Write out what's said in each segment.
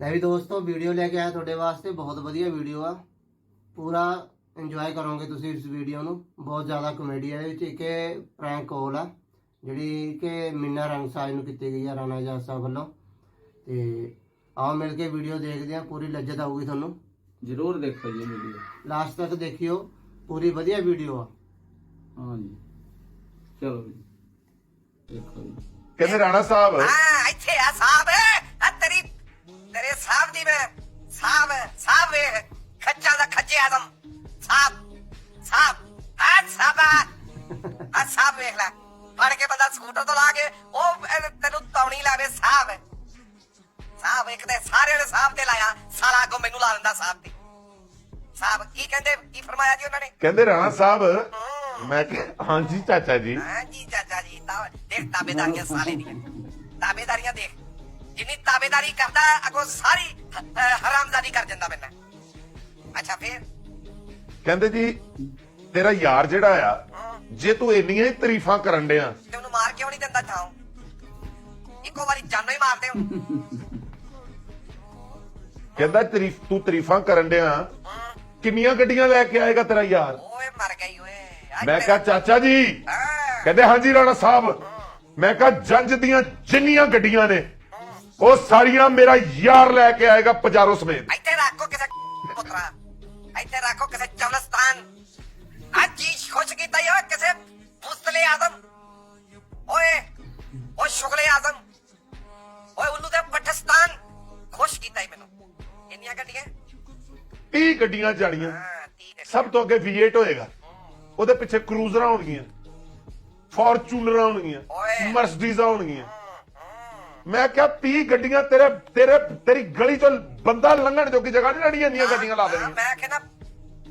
ਲੈ ਵੀ ਦੋਸਤੋ ਵੀਡੀਓ ਲੈ ਕੇ ਆਇਆ ਤੁਹਾਡੇ ਵਾਸਤੇ ਬਹੁਤ ਵਧੀਆ ਵੀਡੀਓ ਆ। ਪੂਰਾ ਇੰਜੋਏ ਕਰੋਗੇ ਤੁਸੀਂ ਇਸ ਵੀਡੀਓ ਨੂੰ। ਬਹੁਤ ਜ਼ਿਆਦਾ ਕਮੇਡੀ ਹੈ ਇਹਦੇ ਵਿੱਚ ਇੱਕ ਪ੍ਰੈਂਕ ਕਾਲ ਆ ਜਿਹੜੀ ਕਿ ਮੀਨਾ ਰੰਗਸਾਜ ਨੂੰ ਕੀਤੀ ਗਈ ਆ ਰਾਣਾ ਜਾਸਾ ਵੱਲੋਂ। ਤੇ ਆਓ ਮਿਲ ਕੇ ਵੀਡੀਓ ਦੇਖਦੇ ਆ ਪੂਰੀ ਲੱਜਤ ਆਊਗੀ ਤੁਹਾਨੂੰ। ਜ਼ਰੂਰ ਦੇਖੋ ਜੀ ਵੀਡੀਓ। ਲਾਸਟ ਤੱਕ ਦੇਖਿਓ ਪੂਰੀ ਵਧੀਆ ਵੀਡੀਓ ਆ। ਹਾਂ ਜੀ। ਚਲੋ ਜੀ। ਦੇਖੋ ਜੀ। ਕਹਿੰਦੇ ਰਾਣਾ ਸਾਹਿਬ ਹਾਂ ਇੱਥੇ ਆ ਸਾਹਿਬ ਸਾਹਿਬ। ਦੀ ਮੈਂ ਸਾਹਿਬ ਸਾਹਿਬ ਵੇਖ ਖੱਜਾ ਦਾ ਖੱਜੇ ਆਦਮ ਸਾਹਿਬ ਸਾਹਿਬ ਆ ਸਾਹਿਬ ਆ ਸਾਹਿਬ ਵੇਖ ਲੈ ਫੜ ਕੇ ਬੰਦਾ ਸਕੂਟਰ ਤੋਂ ਲਾ ਕੇ ਉਹ ਤੈਨੂੰ ਤੌਣੀ ਲਾਵੇ ਸਾਹਿਬ ਸਾਹਿਬ ਇੱਕ ਤੇ ਸਾਰਿਆਂ ਨੇ ਸਾਹਿਬ ਤੇ ਲਾਇਆ ਸਾਲਾ ਅੱਗੋਂ ਮੈਨੂੰ ਲਾ ਦਿੰਦਾ ਸਾਹਿਬ ਤੇ ਸਾਹਿਬ ਕੀ ਕਹਿੰਦੇ ਕੀ ਫਰਮਾਇਆ ਜੀ ਉਹਨਾਂ ਨੇ ਕਹਿੰਦੇ ਰਾਣਾ ਸਾਹਿਬ ਮੈਂ ਕਿ ਹਾਂਜੀ ਚਾਚਾ ਜੀ ਹਾਂ ਜੀ ਚਾਚਾ ਜੀ ਤਾਂ ਦੇਖ ਤਾਬੇਦਾਰੀਆਂ ਸਾਲੇ ਦੀਆਂ ਤਾਬੇਦਾਰੀਆਂ ਦੇਖ ਜਿੰਨੀ ਤਾਬੇਦਾਰੀ ਕਰਦਾ ਅਗੋ ਸਾਰੀ ਹਰਾਮਜ਼ਾਦੀ ਕਰ ਦਿੰਦਾ ਮੈਨਾਂ ਅੱਛਾ ਫੇਰ? ਕਹਿੰਦੇ ਜੀ ਤੇਰਾ ਯਾਰ ਜਿਹੜਾ ਆ ਜੇ ਤੂੰ ਇੰਨੀਆਂ ਹੀ ਤਾਰੀਫਾਂ ਕਰਨ ਡਿਆ। ਤੇ ਉਹਨੂੰ ਮਾਰ ਕਿਉਂ ਨਹੀਂ ਦਿੰਦਾ ਥਾਂ ਇੱਕੋ ਵਾਰੀ ਜਾਨੋਂ ਹੀ ਮਾਰਦੇ ਹੋ ਕਹਿੰਦਾ ਤਾਰੀਫ ਤੂੰ ਤਾਰੀਫਾਂ ਕਰਨ ਡਿਆ। ਕਿੰਨੀਆਂ ਗੱਡੀਆਂ ਲੈ ਕੇ ਆਏਗਾ ਤੇਰਾ ਯਾਰ? ਓਏ ਮਰ ਗਈ ਓਏ। ਮੈਂ ਕਿਹਾ ਚਾਚਾ ਜੀ। ਕਹਿੰਦੇ ਹਾਂਜੀ ਰਾਣਾ ਸਾਹਿਬ। ਮੈਂ ਕਿਹਾ ਜੰਜ ਦੀਆਂ ਜਿੰਨੀਆਂ ਗੱਡੀਆਂ ਨੇ ਉਹ ਸਾਰੀਆਂ ਮੇਰਾ ਯਾਰ ਲੈ ਕੇ ਆਏਗਾ ਪਜਾਰੋ ਸਮੇਤ। ਇੱਥੇ ਰੱਖੋ ਕਿਸੇ ਪੁੱਤਰਾ। ਇੱਥੇ ਰੱਖੋ ਕਿਸੇ ਚਵਲਸਤਾਨ ਆ ਚੀਜ਼ ਖੁਸ਼ ਕੀਤਾ ਯਾ ਕਿਸੇ ਮੁਸਤਲੇ ਆਦਮ ਓਏ ਓ ਸ਼ੁਗਲੇ ਆਦਮ ਓਏ ਉੱਲੂ ਦੇ ਪਠਸਤਾਨ ਖੁਸ਼ ਕੀਤਾ ਈ ਮੈਨੂੰ। ਇੰਨੀਆਂ ਗੱਡੀਆਂ? 30 ਗੱਡੀਆਂ ਜਾਣੀਆਂ। ਹਾਂ ਹੈ ਸਭ ਤੋਂ ਅੱਗੇ V8 ਹੋਏਗਾ। ਉਹਦੇ ਪਿੱਛੇ ਕਰੂਜ਼ਰਾਂ ਹੋਣਗੀਆਂ ਫੋਰਚੂਨਰਾਂ ਹੋਣਗੀਆਂ ਓਏ। ਮਰਸਡੀਜ਼ਾਂ ਹੋਣਗੀਆਂ ਮੈਂ ਕਿਹਾ 30 ਗੱਡੀਆਂ ਤੇਰੇ ਤੇਰੇ ਤੇਰੀ ਗਲੀ ਚੋਂ ਬੰਦਾ ਲੰਘਣ ਜੋਗੀ ਜਗ੍ਹਾ ਨਹੀਂ ਰੜੀਆਂ ਇੰਨੀਆਂ ਗੱਡੀਆਂ ਲਾ ਦੇਣੀਆਂ। ਮੈਂ ਕਹਿੰਦਾ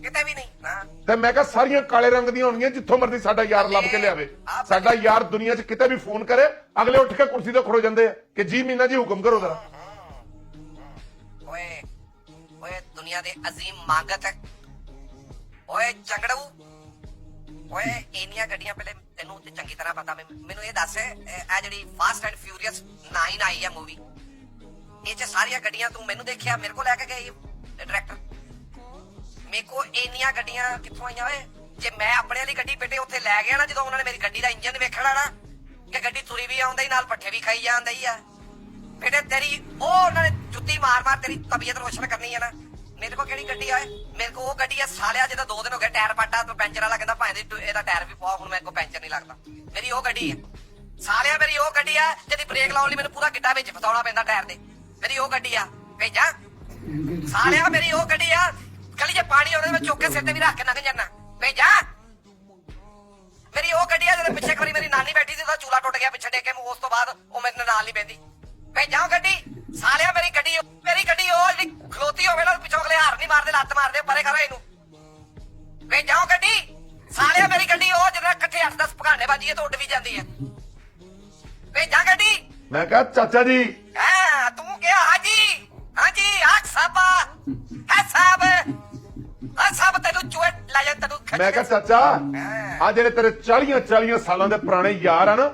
ਕਿਤੇ ਵੀ ਨਹੀਂ ਹਾਂ ਤੇ ਮੈਂ ਕਿਹਾ ਸਾਰੀਆਂ ਕਾਲੇ ਰੰਗ ਦੀਆਂ ਹੋਣਗੀਆਂ ਜਿੱਥੋਂ ਮਰਜ਼ੀ ਸਾਡਾ ਯਾਰ ਲੱਭ ਕੇ ਲਿਆਵੇ। ਸਾਡਾ ਯਾਰ ਦੁਨੀਆ 'ਚ ਕਿਤੇ ਵੀ ਫੋਨ ਕਰੇ ਅਗਲੇ ਉੱਠ ਕੇ ਕੁਰਸੀ ਤੇ ਖੜੋ ਜਾਂਦੇ ਆ ਕਿ ਜੀ ਮੀਨਾ ਜੀ ਹੁਕਮ ਕਰੋ ਜ਼ਰਾ। ਓਏ ਓਏ ਦੁਨੀਆ ਦੇ ਅਜ਼ੀਮ ਮੰਗਤ ਹੈ। ਓਏ ਝਗੜੂ ਓਏ ਇੰਨੀਆਂ ਗੱਡੀਆਂ ਪਹਿਲੇ ਤੈਨੂੰ ਤੇ ਚੰਗੀ ਤਰ੍ਹਾਂ ਪਤਾ, ਮੈਨੂੰ ਮੈਨੂੰ ਇਹ ਦੱਸ, ਇਹ ਆ ਜਿਹੜੀ ਫਾਸਟ ਐਂਡ ਫਿਊਰੀਅਸ 9 ਆਈ ਹੈ ਮੂਵੀ ਇਹ ਚ ਸਾਰੀਆਂ ਗੱਡੀਆਂ ਤੂੰ ਮੈਨੂੰ ਦੇਖਿਆ, ਮੇਰੇ ਕੋਲ ਲੈ ਕੇ ਗਈ ਡਾਇਰੈਕਟਰ ਮੇਰੇ ਕੋ ਇੰਨੀਆਂ ਗੱਡੀਆਂ ਕਿੱਥੋਂ ਆਈਆਂ ਓਏ? ਜੇ ਮੈਂ ਆਪਣੇ ਵਾਲੀ ਗੱਡੀ ਬੇਟੇ ਉੱਥੇ ਲੈ ਗਿਆ ਨਾ, ਜਦੋਂ ਉਹਨਾਂ ਨੇ ਮੇਰੀ ਗੱਡੀ ਦਾ ਇੰਜਨ ਵੇਖਣਾ ਨਾ, ਕਿ ਗੱਡੀ ਤੁਰੀ ਵੀ ਆਉਂਦਾ ਹੀ ਨਾਲ ਪੱਠੇ ਵੀ ਖਾਈ ਜਾਂਦਾ ਹੀ ਆ। ਬੇਟੇ ਤੇਰੀ ਉਹ ਉਹਨਾਂ ਨੇ ਜੁੱਤੀ ਮਾਰ ਮਾਰ ਤੇਰੀ ਤਬੀਅਤ ਰੋਸ਼ਨ ਕਰਨੀ ਆ ਨਾ। ਮੇਰੇ ਕੋਲ ਕਿਹੜੀ ਗੱਡੀ ਆ ਏ? ਮੇਰੇ ਕੋਲ ਉਹ ਗੱਡੀ ਆ ਸਾਲਿਆ ਜਿਹਦਾ ਦੋ ਦਿਨ ਹੋ ਗਏ ਟਾਇਰ ਪਾਟਾ, ਤੇ ਪੈਂਚਰ ਵਾਲਾ ਕਹਿੰਦਾ ਭਾਵੇਂ ਦੀ ਇਹਦਾ ਟਾਇਰ ਵੀ ਪਵਾ, ਹੁਣ ਮੇਰੇ ਕੋ ਪੈਂਚਰ ਨਹੀਂ ਲੱਗਦਾ। ਮੇਰੀ ਉਹ ਗੱਡੀ ਆ। ਸਾਲਿਆ, ਮੇਰੀ ਉਹ ਗੱਡੀ ਆ ਜਿਹਦੀ ਬ੍ਰੇਕ ਲਾਉਣ ਲਈ ਮੈਨੂੰ ਪੂਰਾ ਗਿੱਟਾ ਵਿੱਚ ਫਸਾਉਣਾ ਪੈਂਦਾ ਟਾਇਰ ਦੇ ਮੇਰੀ ਉਹ ਗੱਡੀ ਆ। ਭੇਜਾਂ? ਸਾਲਿਆ, ਮੇਰੀ ਉਹ ਗੱਡੀ ਆ। ਗਲੀ 'ਚ ਪਾਣੀ ਆਉਂਦਾ, ਮੈਂ ਚੁੱਕ ਕੇ ਸਿਰ ਤੇ ਵੀ ਰੱਖ ਕੇ ਲੰਘ ਜਾਣਾ ਭੇਜਾਂ? ਮੇਰੀ ਉਹ ਗੱਡੀ ਆ ਜਿਹਦੇ ਪਿੱਛੇ ਇੱਕ ਵਾਰੀ ਮੇਰੀ ਨਾਨੀ ਬੈਠੀ ਸੀ, ਉਹਦਾ ਚੂਲਾ ਟੁੱਟ ਗਿਆ ਪਿੱਛੇ ਡੇਕੇ ਉਸ ਤੋਂ ਬਾਅਦ ਉਹ ਮੇਰੇ ਨਾਲ ਨਹੀਂ ਬੈਂਦੀ ਭੇਜਾਂ ਉਹ ਗੱਡੀ? ਸਾਲਿਆ, ਮੇਰੀ ਗੱਡੀ ਕਿਹਾ ਚਾਚਾ ਜੀ? ਹਾਂ ਤੂੰ ਕਿਹਾ ਹਾਜੀ। ਹਾਜੀ ਆਖ ਸਾਬਾ ਹੈ ਸਾਬ ਆ ਸਾਬ ਤੈਨੂੰ ਚੁੱਟ ਲੈ ਜਾ ਤੈਨੂੰ ਖਿੱਚ ਮੈਂ ਕਿਹਾ ਚਾਚਾ ਆ ਜਿਹੜੇ ਤੇਰੇ 40 40 ਸਾਲਾਂ ਦੇ ਪੁਰਾਣੇ ਯਾਰ ਆ ਨਾ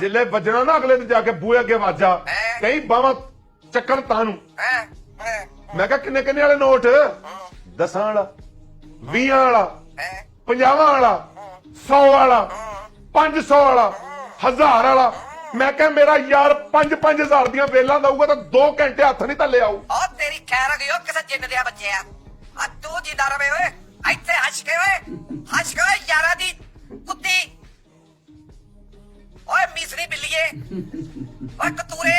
ਜਿੱਲੇ ਵੱਜਣਾ ਨਾ ਅਗਲੇ ਦਿਨ ਜਾ ਕੇ ਬੂਹੇ ਅੱਗੇ ਵਾਜਾ ਕਈ ਬਾਵਾ ਚੱਕਣ ਤਾਂ ਨੂੰ। ਮੈਂ ਕਿਹਾ ਕਿੰਨੇ ਕਿੰਨੇ ਵਾਲੇ ਨੋਟ? ਦਸਾਂ ਵਾਲਾ 20 ਵਾਲਾ ਹੈਂ। 50 ਵਾਲਾ 100 ਵਾਲਾ 500 ਵਾਲਾ 1000 ਵਾਲਾ ਮੈਂ ਕਿਹਾ ਮੇਰਾ ਯਾਰ 5 5000 ਦੀਆਂ ਵੇਲਾਂ ਦਊਗਾ ਤਾਂ 2 ਘੰਟੇ ਹੱਥ ਨਹੀਂ ਥੱਲੇ ਆਊ। ਉਹ ਤੇਰੀ ਖੈਰ ਗਈ ਉਹ ਕਿਸੇ ਜਿੰਨ ਦੇ ਬੱਚੇ ਆ। ਆ ਤੂੰ ਜਿੰਦਾ ਰਵੇ ਓਏ ਇੱਥੇ ਹੱਸ ਕੇ ਓਏ ਹੱਸ ਕੇ ਓਏ ਯਾਰਾਂ ਦੀ ਕੁੱਤੀ। ਓਏ ਮਿਸਰੀ ਬਿੱਲੀਏ ਓਏ ਕਤੂਰੇ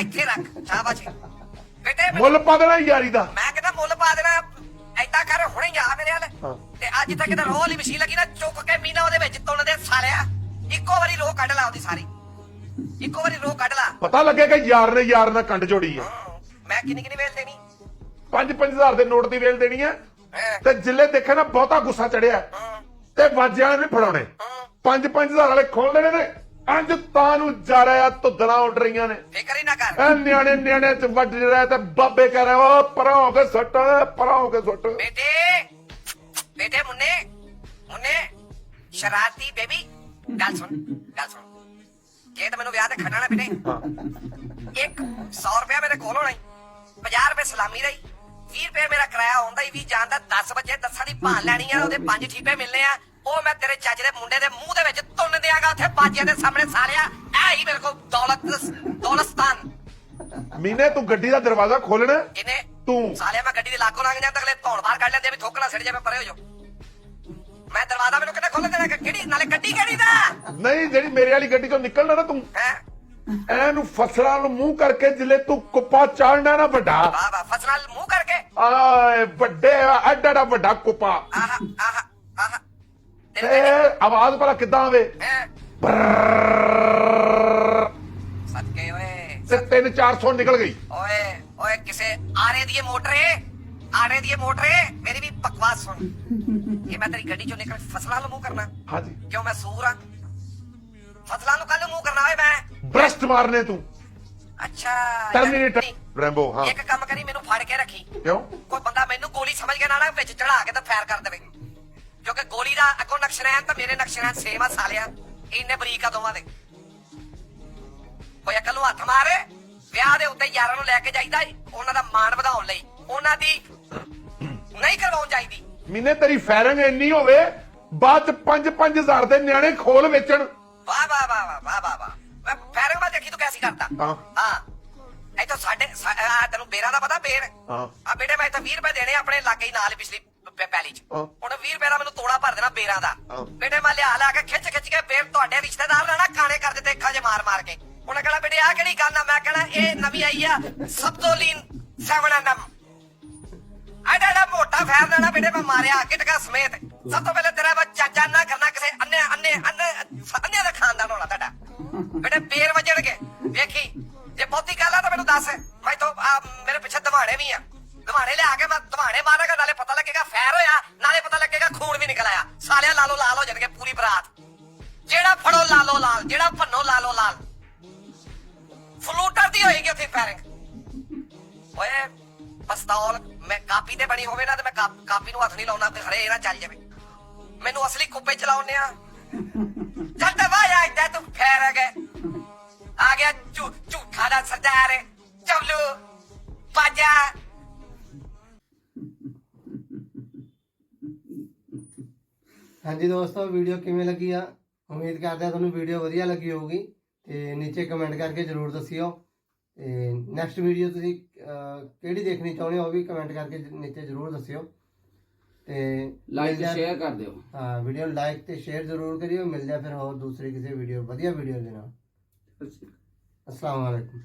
ਇੱਥੇ ਰੱਖ ਸ਼ਾਬਾਸ਼ ਬੇਟੇ ਮੁੱਲ ਪਾ ਦੇਣਾ ਯਾਰੀ ਦਾ। ਮੈਂ ਕਹਿੰਦਾ ਮੁੱਲ ਪਾ ਦੇਣਾ ਐਦਾਂ ਕਰ ਹੁਣੇ ਜਾ ਮੇਰੇ। ਵੱਲ। ਤੇ ਅੱਜ ਤੱਕ ਕਿਤੇ ਰੋਹ ਵਾਲੀ ਮਸ਼ੀਨ ਲੱਗੀ ਨਾ ਚੁੱਕ ਕੇ ਮੀਨਾ ਉਹਦੇ ਵਿੱਚ ਤੁੰਨ ਦੇ ਸਾਲਿਆ। ਇੱਕੋ ਵਾਰੀ ਰੋਹ ਕੱਢ ਲਾ ਉਹਦੀ ਸਾਰੀ। ਇੱਕੋ ਵਾਰੀ ਰੋਹ ਕੱਢ ਲਾ। ਪਤਾ ਲੱਗੇਗਾ ਯਾਰ ਨੇ ਯਾਰ ਨਾਲ ਕੰਡ ਜੋੜੀ ਹੈ ਮੈਂ ਕਿੰਨੀ ਕਿੰਨੀ ਵੇਲ ਦੇਣੀ? 5-5000 ਦੇ ਨੋਟ ਦੀ ਵੇਲ ਦੇਣੀ ਹੈ ਹੈਂ। ਤੇ ਜਿੱਲੇ ਦੇਖੇ ਨਾ ਬਹੁਤਾ ਗੁੱਸਾ ਚੜਿਆ। ਤੇ ਵਾਜਿਆਂ ਵਾਲੇ ਨਹੀਂ ਫੜਾਉਣੇ। 5-5000 ਵਾਲੇ ਖੋਲ ਦੇਣੇ ਨੇ। ਅੰਜ ਤਾਂ ਨੂੰ ਜਾ ਰਿਹਾ ਧੁੱਦਣਾ ਉੱਡ ਰਹੀਆਂ ਨੇ। ਫਿਕਰ ਹੀ ਨਾ ਕਰ। ਐ ਨਿਆਣੇ ਨਿਆਣੇ ਚ ਵੱਜ ਰਿਹਾ ਤੇ ਬਾਬੇ ਕਹਿ ਰਹੇ ਓ ਪਰਾਂ ਹੋ ਕੇ ਸੁੱਟ ਪਰਾਂ ਹੋ ਕੇ ਸੁੱਟ। ਬੇਟੇ ਬੇਟੇ ਮੁੰਨੇ ਮੁੰਨੇ ਸ਼ਰਾਰਤੀ ਬੇਬੀ। ਗੱਲ ਸੁਣ ਗੱਲ ਸੁਣ। ਜੇ ਤਾਂ ਮੈਨੂੰ ਵਿਆਹ ਤੇ ਖੜਨਾ ਨਾ ਹਾਂ। ਇੱਕ 100 ਰੁਪਏ ਮੇਰੇ ਕੋਲ ਹੋਣਾ ਈ 50 ਰੁਪਏ ਸਲਾਮੀ ਰਹੀ 20 ਰੁਪਏ ਮੇਰਾ ਕਿਰਾਇਆ ਆਉਂਦਾ ਹੀ ਵੀ ਜਾਣ ਦਾ 10 ਵਜੇ ਦੱਸਾਂ ਦੀ ਭਾਲ ਲੈਣੀ ਆ ਉਹਦੇ ਪੰਜ ਠੀਪੇ ਮਿਲਨੇ ਆ ਉਹ ਮੈਂ ਤੇਰੇ ਚੱਜ ਦੇ ਮੁੰਡੇ ਦੇ ਮੂੰਹ ਦੇ ਵਿੱਚ ਤੁੰਨ ਦਿਆਂਗਾ ਉੱਥੇ ਬਾਜੀਆਂ ਦੇ ਸਾਹਮਣੇ ਸਾਲਿਆ ਐ ਹੀ ਮੇਰੇ ਕੋਲ ਦੌਲਤ ਦੌਲਤਸਤਾਨ। ਮੀਨੇ ਤੂੰ ਗੱਡੀ ਦਾ ਦਰਵਾਜ਼ਾ ਖੋਲਣਾ ਇਹਨੇ ਤੂੰ। ਸਾਲਿਆ ਮੈਂ ਗੱਡੀ ਦੇ ਲਾਗੋਂ ਲੰਘ ਜਾਂਦਾ ਅਗਲੇ ਧੌਣ ਬਾਹਰ ਕੱਢ ਲੈਂਦੇ ਵੀ ਥੋਕਣਾ ਸਿੜ ਜਾਵੇ ਪਰੇ ਹੋ ਜਾਓ ਮੈਂ ਦਰਵਾਜ਼ਾ ਮੈਨੂੰ ਕਿਹਨੇ ਖੋਲ੍ਹ ਦੇਣਾ ਕਿਹੜੀ ਨਾਲੇ ਗੱਡੀ ਕਿਹੜੀ ਦਾ ਨਹੀਂ ਜਿਹੜੀ ਮੇਰੇ ਵਾਲੀ ਗੱਡੀ ਚੋਂ ਨਿਕਲਣਾ ਨਾ ਤੂੰ ਹੈ ਐਨੂੰ ਫਸਲਾਂ ਨੂੰ ਮੂੰਹ ਕਰਕੇ ਜਿਲੇ ਤੂੰ ਕੁੱਪਾ ਚਾੜਨਾ ਨਾ ਵੱਡਾ ਵਾਹ ਵਾਹ ਫਸਲਾਂ ਵੱਲ ਮੂੰਹ ਕਰਕੇ ਆਏ ਵੱਡੇ ਐਡਾ ਐਡਾ ਵੱਡਾ ਕੁੱਪਾ ਆਹ ਆਹ ਆਹ ਤੇ ਤੇਰੇ ਆਵਾਜ਼ ਭਲਾ ਕਿੱਦਾਂ ਆਵੇ ਹੈ ਸਦਕੇ ਓਏ ਤੇ 3 400 ਨਿਕਲ ਗਈ ਓਏ ਓਏ ਕਿਸੇ ਆਰੇ ਦੀ ਮੋਟਰ ਏ ਆਰੇ ਦੀ ਮੇਰੀ ਵੀ ਬਕਵਾਸ ਸੁਣ। ਇਹ ਮੈਂ ਤੇਰੀ ਗੱਡੀ ਚੋਂ ਨਿਕਲ ਫਸਲਾਂ ਨੂੰ ਮੂੰਹ ਕਰਨਾ। ਹਾਂਜੀ। ਕਿਉਂ ਮੈਂ ਸੂਰ ਆ? ਫਸਲਾਂ ਨੂੰ ਕੱਲ ਮੂੰਹ ਕਰਨਾ ਓਏ ਮੈਂ। ਬ੍ਰਸ਼ਟ ਮਾਰਨੇ ਤੂੰ। ਅੱਛਾ ਟਰਮੀਨੇਟਰ ਰੈਂਬੋ ਹਾਂ। ਇੱਕ ਕੰਮ ਕਰੀ ਮੈਨੂੰ ਫੜ ਕੇ ਰੱਖੀ। ਕਿਉਂ? ਕੋਈ ਬੰਦਾ ਮੈਨੂੰ ਗੋਲੀ ਸਮਝ ਕੇ ਨਾ ਨਾ ਵਿੱਚ ਚੜਾ ਕੇ ਤਾਂ ਫਾਇਰ ਕਰ ਦੇਵੇ। ਕਿਉਂਕਿ ਗੋਲੀ ਦਾ ਅੱਗੋਂ ਨਕਸ਼ਰੈਨ ਤਾਂ ਮੇਰੇ ਨਕਸ਼ਰੈਨ ਸੇਮ ਆ ਸਾਲਿਆ। ਇੰਨੇ ਬਰੀਕ ਆ ਦੋਵਾਂ ਦੇ। ਕੋਈ ਅਕਲ ਨੂੰ ਹੱਥ ਮਾਰੇ ਵਿਆਹ ਦੇ ਉੱਤੇ ਯਾਰਾਂ ਨੂੰ ਲੈ ਕੇ ਜਾਈਦਾ ਉਹਨਾਂ ਦਾ ਮਾਣ ਵਧਾਉਣ ਲਈ। ਉਹਨਾਂ ਦੀ ਨਹੀਂ ਕਰਵਾਉਣ ਚਾਹੀਦੀ। ਮੀਨੇ ਤੇਰੀ ਫਾਇਰਿੰਗ ਇੰਨੀ ਹੋਵੇ ਬਾਅਦ ਚ 5 5000 ਦੇ ਨਿਆਣੇ ਖੋਲ ਵੇਚਣ। ਵਾਹ ਵਾਹ ਵਾਹ ਵਾਹ ਵਾਹ ਵਾਹ ਮੈਂ ਫਾਇਰਿੰਗ ਮੈਂ ਦੇਖੀ ਤੂੰ ਕੈਸੀ ਕਰਦਾ ਹਾਂ। ਹਾਂ। ਇੱਥੋਂ ਸਾਡੇ ਸਾ- ਆਹ ਤੈਨੂੰ ਬੇਰਾਂ ਦਾ ਪਤਾ ਬੇਰ? ਹਾਂ। ਆ ਬੇਟੇ ਮੈਂ ਇੱਥੇ 20 ਰੁਪਏ ਦੇਣੇ ਆਪਣੇ ਲਾਗੇ ਹੀ ਨਾਲ ਹੀ ਪਿਛਲੀ ਪ- ਪੈਲੀ ਚ। ਹਾਂ। ਹੁਣ 20 ਰੁਪਏ ਦਾ ਮੈਨੂੰ ਤੋੜਾ ਭਰ ਦੇਣਾ ਬੇਰਾਂ ਦਾ। ਹਾਂ। ਬੇਟੇ ਮੈਂ ਲਿਆ ਲਿਆ ਕੇ ਖਿੱਚ ਖਿੱਚ ਕੇ ਬੇਰ ਤੁਹਾਡੇ ਰਿਸ਼ਤੇਦਾਰ ਨੇ ਨਾ ਕਾਣੇ ਕਰ ਦਿੱਤੇ ਅੱਖਾਂ 'ਚ ਮਾਰ ਮਾਰ ਕੇ। ਉਹਨੇ ਕਹਿਣਾ ਬੇਟੇ ਆ ਕਿਹੜੀ ਗੱਲ ਆ? ਮੈਂ ਕਹਿਣਾ ਇਹ ਨਵੀਂ ਆਈ ਆ ਸਬਜ਼ੋਲੀਨ 7 ਐਨਐਮ ਐਡਾ ਐਡਾ ਮੋਟਾ ਫੈਰ ਦੇਣਾ ਬੇਟੇ, ਮੈਂ ਮਾਰਿਆ ਗਿਟਕਾ ਸਮੇਤ। ਸਭ ਤੋਂ ਪਹਿਲੇ ਤੇਰਾ ਮੈਂ ਚਾਚਾ ਨਾ ਕਰਨਾ ਕਿਸੇ ਅੰਨੇ ਅੰਨੇ ਅੰਨੇ ਦਾ ਖਾਨਦਾਨ ਹੋਣਾ ਤੁਹਾਡਾ। ਬੇਟੇ ਪੇਰ ਵੱਜਣਗੇ ਵੇਖੀ, ਜੇ ਬਹੁਤੀ ਗੱਲ ਆ ਤਾਂ ਮੈਨੂੰ ਦੱਸ। ਮੈਂ ਤਾਂ ਮੇਰੇ ਪਿੱਛੇ ਦਵਾਣੇ ਵੀ ਆ। ਦਵਾਣੇ ਲਿਆ ਕੇ ਮੈਂ ਦਵਾਣੇ ਮਾਰਾਂਗਾ, ਨਾਲੇ ਪਤਾ ਲੱਗੇਗਾ ਫੈਰ ਹੋਇਆ, ਨਾਲੇ ਪਤਾ ਲੱਗੇਗਾ ਖੂਨ ਵੀ ਨਿਕਲ ਆਇਆ। ਸਾਲਿਆ ਲਾਲੋ ਲਾਲ ਹੋ ਜਾਣਗੇ ਪੂਰੀ ਬਰਾਤ। ਜਿਹੜਾ ਫੜੋ ਲਾਲੋ ਲਾਲ, ਜਿਹੜਾ ਭੰਨੋ ਲਾਲੋ ਲਾਲ। ਫਲੂਟਰ ਦੀ ਹੋਏਗੀ ਉੱਥੇ ਫੈਰਿੰਗ। ਓਏ ਪਸਤੌਲ, ਮੈਂ ਕਾਪੀ ਤੇ ਬਣੀ ਹੋਵੇ ਨਾ ਤੇ ਮੈਂ ਕਾਪ- ਕਾਪੀ ਨੂੰ ਹੱਥ ਨਹੀਂ ਲਾਉਣਾ ਤੇ ਖੜੇ ਇਹ ਨਾ ਚੱਲ ਜਾਵੇ। ਮੈਨੂੰ ਅਸਲੀ ਕੁੱਪੇ ਚਲਾਉਣੇ ਆ। ਚੱਲ ਤੇ ਵਾਇਆ ਇੱਥੇ ਤੂੰ ਫੇਰ ਗਏ ਆ ਗਿਆ ਝੂ ਝੂਠਾ ਦਾ ਸਰਦਾਰ। ਚਵਲੂ ਬਾਜਾ। ਹਾਂਜੀ ਦੋਸਤੋ, ਵੀਡੀਓ ਕਿਵੇਂ ਲੱਗੀ ਆ? ਉਮੀਦ ਕਰਦੇ ਆ ਤੁਹਾਨੂੰ ਵੀਡੀਓ ਵਧੀਆ ਲੱਗੀ ਹੋਊਗੀ। ਤੇ ਨੀਚੇ ਕਮੈਂਟ ਕਰਕੇ ਜਰੂਰ ਦੱਸਿਓ। ਤੇ ਨੈਕਸਟ ਵੀਡੀਓ ਤੁਸੀਂ ਕਿਹੜੀ ਦੇਖਣੀ ਚਾਹੁੰਦੇ ਹੋ ਉਹ ਵੀ ਕਮੈਂਟ ਕਰਕੇ ਨੀਚੇ ਜਰੂਰ ਦੱਸਿਓ। ਤੇ ਲਾਈਕ ਆ- ਸ਼ੇਅਰ ਕਰ ਦਿਓ। ਹਾਂ ਵੀਡੀਓ ਲਾਈਕ ਤੇ ਸ਼ੇਅਰ ਜਰੂਰ ਕਰਿਓ। ਮਿਲਦੇ ਆ ਫਿਰ ਹੋਰ ਦੂਸਰੀ ਕਿਸੇ ਵੀਡੀਓ ਵਧੀਆ ਵੀਡੀਓ ਦੇ ਨਾਲ। ਅਸਲਾਮ ਵਾਲੇਕੁਮ।